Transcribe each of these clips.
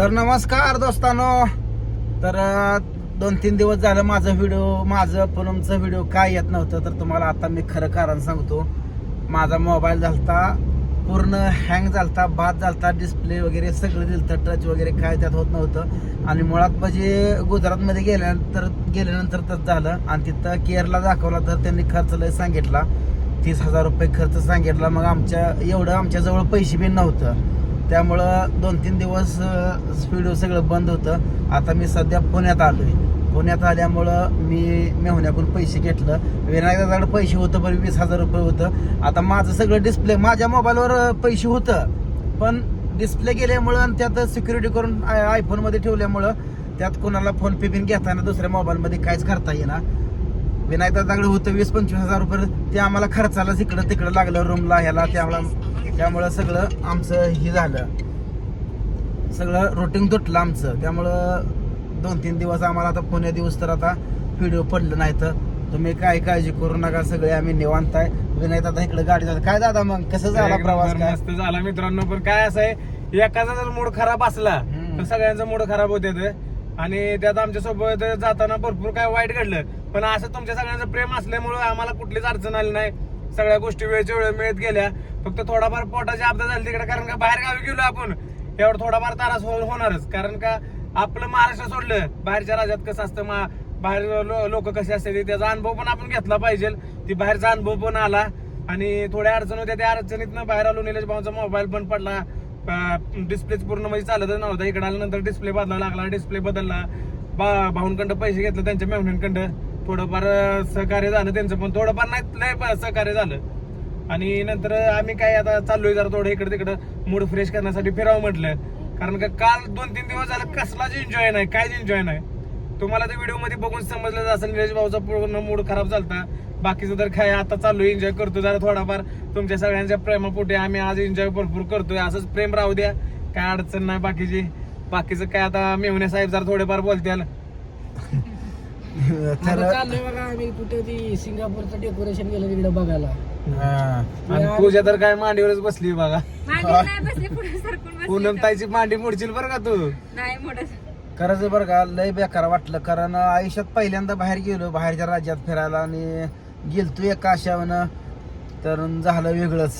तर नमस्कार दोस्तानो. तर दोन तीन दिवस झालं माझं व्हिडिओ माझं पूनमचं व्हिडिओ काय येत नव्हतं तर तुम्हाला आता मी खरं कारण सांगतो. माझा मोबाईल झालता पूर्ण हँग झालता बाद झालता डिस्प्ले वगैरे सगळं दिलं टच वगैरे काय त्यात होत नव्हतं. आणि मुळात म्हणजे गुजरातमध्ये गेल्यानंतर गेल्यानंतर तर झालं. आणि तिथं केअरला दाखवला तर त्यांनी खर्च लय सांगितला. तीस हजार रुपये खर्च सांगितला. मग आमच्या एवढं आमच्याजवळ पैसे बी नव्हतं. त्यामुळं दोन तीन दिवस स्पीड सगळं बंद होतं. आता मी सध्या पुण्यात आलो आहे पुण्यात आल्यामुळं मी मेहुण्याकडून पैसे घेतलं. विनायकाकडे पैसे होतं पण वीस हजार रुपये होतं. आता माझं सगळं डिस्प्ले माझ्या मोबाईलवर पैसे होतं. पण डिस्प्ले गेल्यामुळं आणि त्यात सिक्युरिटी करून आय आयफोनमध्ये ठेवल्यामुळं त्यात कोणाला फोन पे बिन घेताना दुसऱ्या मोबाईलमध्ये काहीच करता येईना. विनायक होतं वीस पंचवीस हजार रुपये. ते आम्हाला खर्चाला इकडं तिकडं लागलं रूमला ह्याला त्यामुळं त्यामुळं सगळं आमचं हे झालं. सगळं रुटीन तुटलं आमचं. त्यामुळं दोन तीन दिवस आम्हाला आता पुण्या दिवस तर आता व्हिडिओ पडलं नाही तर. तुम्ही काय काळजी करू नका सगळे आम्ही निवांत आहे. विनायक दादा इकडे गाडी जात. काय दादा मग? कसं झाला प्रवास काय? मस्त झाला मित्रांनो पण काय असं आहे एकाचा जर मूड खराब असला हम्म. तर सगळ्यांचा मूड खराब होते आणि त्यात आमच्यासोबत जाताना भरपूर काय वाईट घडलं. पण असं तुमच्या सगळ्यांचं प्रेम असल्यामुळं आम्हाला कुठलीच अडचण आली नाही. सगळ्या गोष्टी वेळच्या वेळ मिळत गेल्या फक्त थोडाफार पोटाची आपदा झाली तिकडे कारण का बाहेर गावी गेलो आपण. यावर थोडाफार त्रास हो- होणारच कारण का आपलं महाराष्ट्र सोडलं बाहेरच्या राज्यात कसं असतं मा बाहेर लोक कसे असते त्याचा अनुभव पण आपण घेतला पाहिजे. ती बाहेरचा अनुभव पण आला आणि थोड्या अडचण होत्या त्या अडचणीतनं बाहेर आलो निलेश भाऊचा मोबाईल पण पडला. डिस्प्लेच पूर्ण म्हणजे चालतच नव्हता इकडे आल्यानंतर डिस्प्ले बदला लागला डिस्प्ले बदलला. बा भाऊंकडं पैसे घेतले त्यांच्या मेहण्यांकडं थोडंफार सहकार्य झालं त्यांचं पण थोडंफार नाही लय सहकार्य झालं. आणि नंतर आम्ही काय आता चाललोय जरा थोडं इकडे तिकडं मूड फ्रेश करण्यासाठी फिरावं म्हटलं. कारण का काल दोन तीन दिवस झालं कसलाच एन्जॉय नाही काहीच एन्जॉय नाही. तुम्हाला त्या व्हिडिओमध्ये बघून समजलं असेल निलेश भाऊचा पूर्ण मूड खराब झाला बाकीचं तर काय आता चालू एन्जॉय करतो जरा थोडाफार. तुमच्या सगळ्यांच्या प्रेमापोटी आम्ही आज एन्जॉय भरपूर करतोय. असंच प्रेम राहू द्या काय अडचण नाही बाकीची. बाकीचं काय आता मेहुणे साहेब जरा थोडेफार बोलत्याल तर आता चाललोय बघा आम्ही कुठे ती सिंगापूरचं डेकोरेशन केलं तिकडे बघायला. हा. आणि पूजा तर काय मांडीवरच बसली बघा. मांडी नाही बसली पुढे सरकून बसली पूनम ताईची मांडी मोडशील बरं का तू? नाही खरंच बरं का लय बेकार वाटलं. कारण आयुष्यात पहिल्यांदा बाहेर गेलो बाहेरच्या राज्यात फिरायला आणि गेलतो एका आशावनं. तर झालं वेगळंच.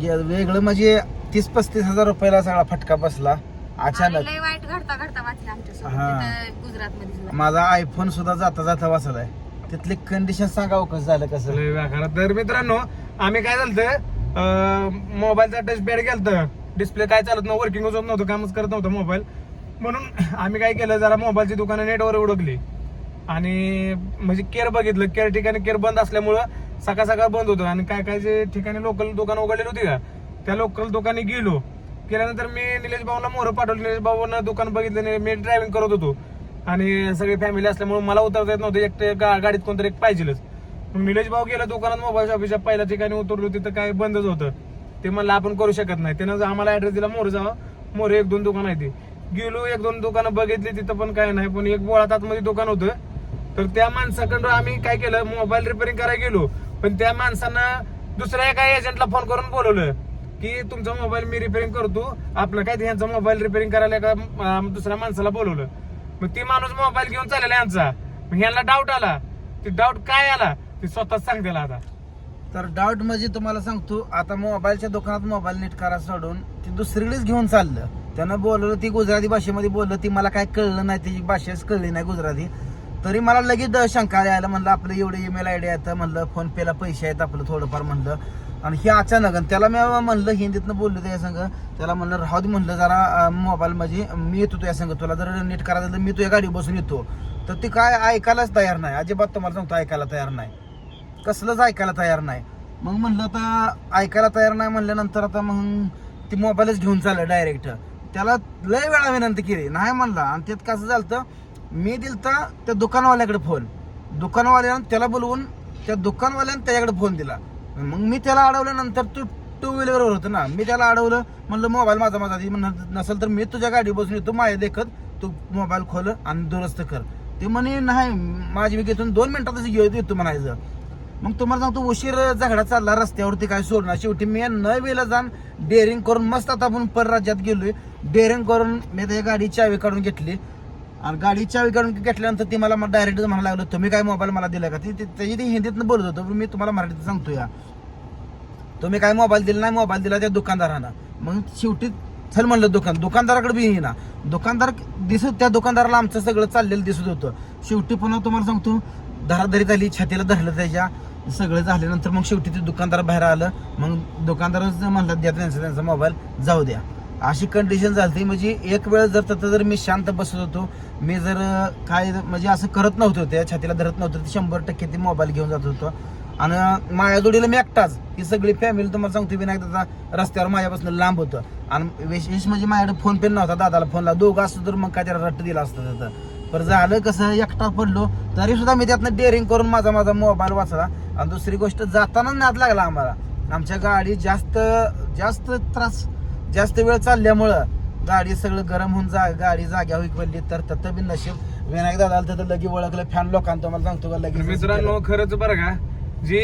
गे- वेगळं म्हणजे तीस पस्तीस हजार रुपयाला सगळा फटका बसला. अचानक. लय वाईट घडता घडता वाचलं आमच्या हा. गुजरात मध्ये माझा आयफोन सुद्धा जाता जाता वाचलाय. तिथली कंडिशन सांगावं कसं झालं कसं? लय व्याकरण. तर मित्रांनो आम्ही काय झालं मोबाईलचा टच पॅड गेलत. डिस्प्ले काय चालत नव्हतं वर्किंग होत नव्हतं कामच करत नव्हतं मोबाईल म्हणून आम्ही काय केलं जरा मोबाईलची दुकानं नेटवर उडकली. आणि म्हणजे केअर बघितलं. केअर ठिकाणी केअर बंद असल्यामुळं सकाळ सकाळ बंद होतं. आणि काय काय जे ठिकाणी लोकल दुकान उघडलेली होती का त्या लोकल दुकानी गेलो. केल्यानंतर मी निलेश भाऊला मोहर पाठवलं. निलेश भाऊनं दुकान बघितलं मी ड्रायव्हिंग करत होतो. आणि सगळी फॅमिली असल्यामुळे मला उतरता येत नव्हतं. एकटे गा- गाडीत कोणतरी एक पाहिजेलच. निलेश भाऊ गेला दुकानात मोबाईल शॉपीच्या पहिल्या ठिकाणी उतरलो. तिथं काय बंदच होतं. ते म्हणलं आपण करू शकत नाही. त्यानं आम्हाला ऍड्रेस दिला मोर जावं. मोर एक दोन दुकान आहे ती. गेलो एक दोन दुकानं बघितली. तिथं पण काय नाही. पण एक बोळात आतमध्ये दुकान होतं. तर त्या माणसाकडं आम्ही काय केलं? मोबाईल रिपेअरिंग करायला गेलो. पण त्या माणसानं दुसऱ्या एका एजंटला फोन करून बोलवलं. की तुमचा मोबाईल मी रिपेअरिंग करतो. आपलं काय ते यांचा मोबाईल रिपेअरिंग करायला का दुसऱ्या माणसाला बोलवलं. मग ती माणूस मोबाईल घेऊन चाललेला यांचा. मग यांना डाऊट आला. ते डाऊट काय आला? ते स्वतःच सांगतेला आता. तर डाऊट म्हणजे तुम्हाला सांगतो आता मोबाईलच्या दुकानात मोबाईल नीट करा सोडून ती दुसरीकडेच घेऊन चाललं. त्यानं बोलवलं ती गुजराती भाषेमध्ये बोललं ती मला काय कळलं नाही तिची भाषाच कळली नाही गुजराती. तरी मला लगेच द- शंका यायला म्हणलं आपलं एवढं ईमेल आय डी येतं म्हणलं फोन पेला पैसे आहेत आपलं थोडंफार म्हणलं. आणि हे अचानक आणि त्याला मी म्हणलं हिंदीतनं बोललो त्या संघ त्याला म्हणलं राहू दे म्हणलं जरा मोबाईल म्हणजे मी येतो त्या संघ तुला जर नीट करायचं तर मी तुझ्या गाडी बसून येतो. तर ते काय ऐकायलाच तयार नाही. अजिबात तुम्हाला सांगतो ऐकायला तयार नाही. कसलंच ऐकायला तयार नाही. मग म्हणलं आता ऐकायला तयार नाही म्हणल्यानंतर आता मग ती मोबाईलच घेऊन चाललं डायरेक्ट त्याला लय वेळा विनंती केली. नाही म्हणला. आणि त्यात कसं झालं मी दिलता त्या दुकानवाल्याकडे फोन दुकानवाल्यानं त्याला बोलवून त्या दुकानवाल्यानं त्याच्याकडे फोन दिला. मग मी त्याला अडवल्यानंतर तू टू व्हीलरवर होतं ना. मी त्याला अडवलं म्हणलं मोबाईल माझा माझा. दे. नसेल तर मी तुझ्या गाडी बसून येतो माझ्या देखत तू मोबाईल खोल आणि दुरुस्त कर. ते म्हणे नाही माझी मी घेतो दोन मिनिटातच घेऊ येतो म्हणायचं. मग तुम्हाला सांगतो उशीर झगडा चालला रस्त्यावरती काय सोडणार शेवटी मी न वेळेला जाण डेअरिंग करून मस्त आता आपण परराज्यात गेलोय. डेअरिंग करून मी त्या गाडी चावी काढून घेतली. आणि गाडी चावी काढून घेतल्यानंतर ती मला डायरेक्ट म्हणायला लागलं तुम्ही काय मोबाईल मला दिला का? ती त्याची ती हिंदीतनं बोलत होतो मी तुम्हाला मराठीत सांगतो या. तुम्ही काय मोबाईल दिला नाही? मोबाईल दिला त्या दुकानदारानं. मग शेवटी चल म्हणलं दुकान दुकानदाराकडे बी येईना. दुकानदार दिसत त्या दुकानदाराला आमचं सगळं चाललेलं दिसत होतं. शेवटी पुन्हा तुम्हाला सांगतो धराधरी झाली छातीला धरलं त्याच्या. सगळं झाल्यानंतर मग शेवटी ते दुकानदार बाहेर आलं. मग दुकानदारच म्हणलं द्या त्यांचा त्यांचा मोबाईल जाऊ द्या. अशी कंडिशन झाली म्हणजे एक वेळ जर तसं जर मी शांत बसत होतो मी जर काय म्हणजे असं करत नव्हतो त्या छातीला धरत नव्हतं तर शंभर टक्के ते मोबाईल घेऊन जात होतो. आणि माझ्या जोडीला मी एकटाच. ही सगळी फॅमिली तुम्हाला सांगतो विनायक दादा रस्त्यावर माझ्यापासून लांब होतं. आणि विशेष म्हणजे माझ्याकडे फोन पे नव्हता दादाला फोनला दोघं असतो तर मग काय त्याला रट्ट दिला असतं त्याचं. पण झालं कसं एकटा पडलो. तरी सुद्धा मी त्यातनं डेअरिंग करून माझा माझा मोबाईल वाचला. आणि दुसरी गोष्ट जाताना नाद लागला आम्हाला. आमच्या गाडी जास्त जास्त त्रास जास्त वेळ चालल्यामुळं गाडी सगळं गरम होऊन जा गाडी जाग्या होई पडली तर तत बी नशीब. विनायक दादा तर लगी ओळखलं फॅन लोकांना तुम्हाला सांगतो का लगेच. मित्रांनो खरंच बरं का जी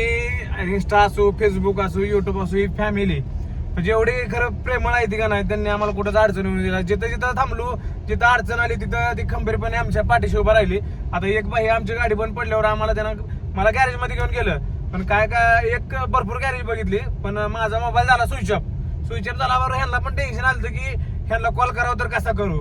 इन्स्टा असो फेसबुक असो युट्यूब असो ही फॅमिली म्हणजे एवढी खरं प्रेमळ आहे ती का नाही त्यांनी आम्हाला कुठंच अडचण येऊन दिला. जिथं जिथं थांबलो जिथं अडचण आली तिथं ती खंबीरपणे आमच्या पाठीशी उभा राहिली. आता एक बाई आमची गाडी बंद पडल्यावर आम्हाला त्यानं मला गॅरेजमध्ये घेऊन गेलं. पण काय काय एक भरपूर गॅरेज बघितली पण माझा मोबाईल झाला स्विच ऑफ स्विच झाला झाल्यावर ह्यांना पण टेन्शन आलं की ह्यांना कॉल करावं तर कसा करू?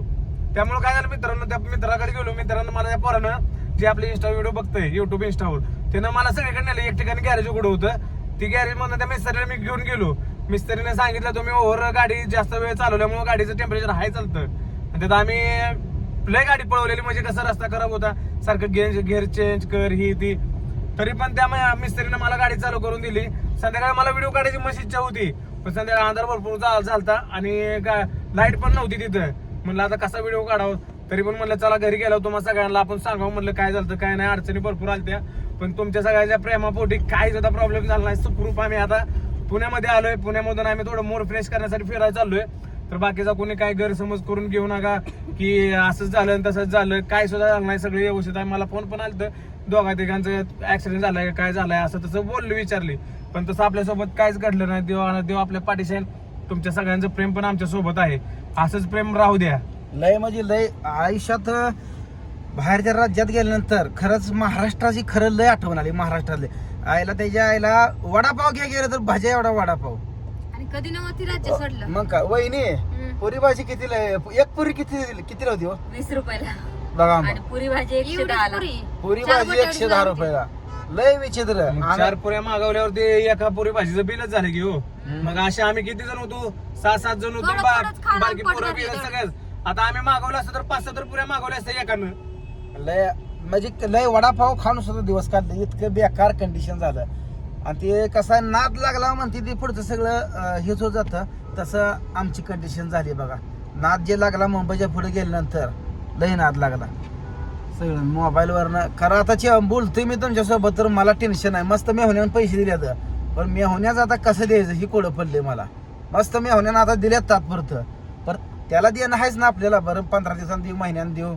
त्यामुळे काय झालं मित्रांनो त्या मित्राकडे गेलो. मित्रांनो मला त्या पोरानं जे आपले इंस्टा व्हिडिओ बघतोय युट्यूब इंस्टावर त्यानं मला सगळीकडे नेलं. एक ठिकाणी गॅरेज उघडं होतं. ती गॅरेज मधनं त्या मिस्त्रीला मी घेऊन गेलो. मिस्त्रीने सांगितलं तुम्ही ओव्हर गाडी जास्त वेळ चालवल्यामुळे गाडीचं टेम्परेचर हाय चालतं. आणि त्यात आम्ही लय गाडी पळवलेली. म्हणजे कसं रस्ता खराब होता. सारखं गेअर गेअर चेंज कर ही ती. तरी पण त्या मिस्त्रीने मला गाडी चालू करून दिली. संध्याकाळी मला व्हिडिओ काढायची मशी इच्छा होती. पण संध्याकाळी अंधार भरपूर झाला झालता आणि लाइट पण नव्हती तिथं. म्हणलं आता कसा व्हिडिओ काढावं? तरी पण म्हणलं चला घरी गेलो तुम्हाला सगळ्यांना आपण सांगावं. म्हणलं काय झालं काय नाही अडचणी भरपूर आलत्या. पण तुमच्या सगळ्याच्या प्रेमापोटी काही सुद्धा प्रॉब्लेम झाला नाही. सुखरूप आम्ही आता पुण्यामध्ये आलोय. पुण्यामधून आम्ही थोडं मोर फ्रेश करण्यासाठी फिरायला चाललोय. तर बाकीचा कोणी काय गैरसमज करून घेऊ नका की असंच झालं आणि तसंच झालं. काय सुद्धा झालं नाही सगळं व्यवस्थित आहे. मला फोन पण आलं दोघा तिघांचं ऍक्सिडेंट झालाय काय झालंय असं तसं बोललो विचारली. पण तसं आपल्यासोबत काहीच घडलं नाही देवा देव आपल्या पाठीशी आहे. तुमच्या सगळ्यांचं प्रेम पण आमच्यासोबत आहे असंच प्रेम राहू द्या लय म्हणजे लय आयुष्यात बाहेरच्या राज्यात गेल्यानंतर खरंच महाराष्ट्राची खरं लय आठवण आली महाराष्ट्रातले आईला त्याच्या आईला वडापाव घ्या गेलं तर भाज्या एवढा वडापाव आणि कधी नव्हती राज्य सोडलं मग का वहिनी हम्म. पुरी भाजी कितीला आहे? एक पुरी किती कितीला होती हो? वीस रुपयाला बघा आणि मग पुरी भाजी एकशे एवढीच दहाला पुरी? पुरी चार भाजी एकशे दहा. रुपयाला लय विचित्र. मग चार पुऱ्या मागवल्यावर ते एका पुरी भाजीचं बिलच झालं की हो. मग असे आम्ही किती जण होतो? सहा सात जण होतो. थोडं बा- थोडंच खाणं बारकी पोट पोरं बिरं. सगळ्याच आता आम्ही मागवलं असतं तर पाच सहा तर पुऱ्या मागवल्या असत्या एकानं. लय म्हणजे लय वडापाव खाऊन सुद्धा दिवस काढले. इतकं बेकार कंडिशन झालं. आणि ते कसं आहे, नाद लागला म्हणते ते पुढचं सगळं अं, हेच होत जातं. तसं आमची कंडिशन झाली बघा. नाद जे लागला मुंबईच्या पुढे गेल्यानंतर लय नाद लागला. सगळं मोबाईलवरनं खरं आता चे- बोलतोय मी तुमच्यासोबत तर मला टेन्शन आहे. मस्त मी पैसे दिले आता. पण मी होण्याचं आता कसं द्यायचं ही कोडं पडले मला? मस्त मी होण्यानं आता दिल्यात तात्पुरतं. पर त्याला देणं आहेच ना आपल्याला. बरं पंधरा दिवसांनी देऊ महिन्यानं देऊ.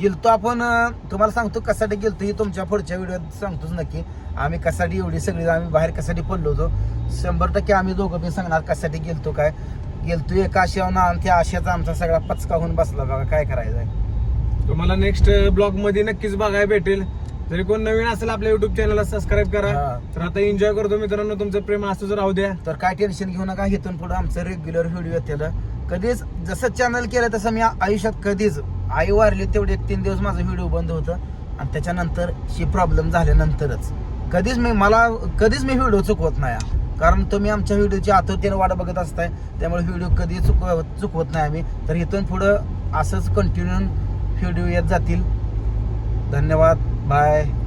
गेलतो आपण तुम्हाला सांगतो कसाठी गेलतो ही तुमच्या पुढच्या व्हिडिओत सांगतोच नक्की. आम्ही कसाठी एवढी सगळी आम्ही बाहेर कसाठी पडलो होतो? शंभर टक्के आम्ही दोघं पण सांगणार कसाठी गेलतो काय. गेलतो एका आशयावर आणि त्या आशयाचा आमचा सगळा पचका होऊन बसला बघा काय करायचं आहे तुम्हाला नेक्स्ट ब्लॉगमध्ये नक्कीच बघायला भेटेल. जरी कोण नवीन असेल आपल्या युट्यूब चॅनलला सबस्क्राईब करा. हा. तर आता एन्जॉय करतो मित्रांनो तुमचं प्रेम असंच राहू द्या. तर काय टेन्शन घेऊ नका इथून पुढे आमचं रेग्युलर व्हिडिओ येतील. कधीच जसं चॅनल केलं तसं मी आयुष्यात कधीच आई वारली तेवढे एक तीन दिवस माझं व्हिडिओ बंद होतं. आणि त्याच्यानंतर ही प्रॉब्लेम झाल्यानंतरच. कधीच मी मला कधीच मी व्हिडिओ चुकवत नाही. हा. कारण तुम्ही आमच्या व्हिडिओची आतुरतेने वाट बघत असताय. त्यामुळे व्हिडिओ कधी चुकव चुकवत नाही आम्ही. तर इथून पुढं असंच कंटिन्यू व्हिडिओ येत जातील. धन्यवाद. बाय.